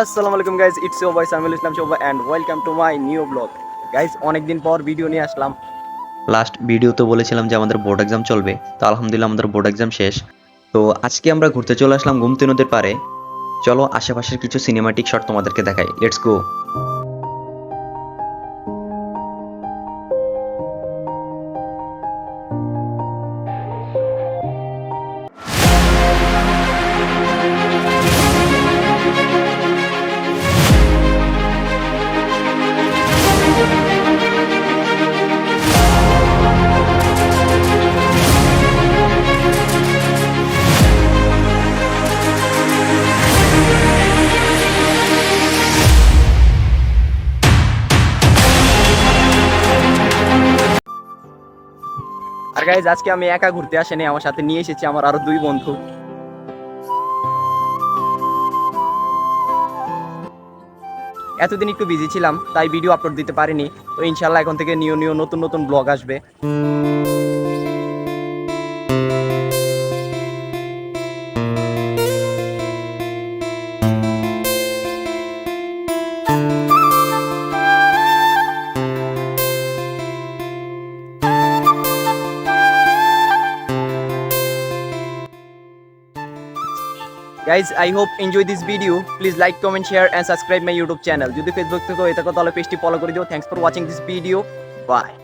আসসালামু আলাইকুম guys it's voice Samil Islam Shova and welcome to my new vlog guys অনেকদিন পর video নিয়ে আসলাম। লাস্ট ভিডিওতে বলেছিলাম যে আমাদের বোর্ড এক্সাম চলবে। তো আলহামদুলিল্লাহ আমাদের বোর্ড এক্সাম শেষ। তো আজকে আমরা ঘুরতে চলে আসলাম গুমতি নদীর পারে চলো, আশেপাশের কিছু সিনেমাটিক শট তোমাদেরকে দেখাই। লেটস গো গাইজ আজকে আমি একা ঘুরতে আসেনি, আমার সাথে নিয়ে এসেছি আমার আরও দুই বন্ধু। এতদিন একটু বিজি ছিলাম, তাই ভিডিও আপলোড দিতে পারিনি। তো ইনশাল্লাহ এখন থেকে নিউ নিউ নতুন নতুন ব্লগ আসবে। Guys I hope enjoy this video please like comment share and subscribe my YouTube channel যদি ফেসবুক থেকে হয়ে থাকো তাহলে পেজটি ফলো করে দিও। Thanks for watching this video bye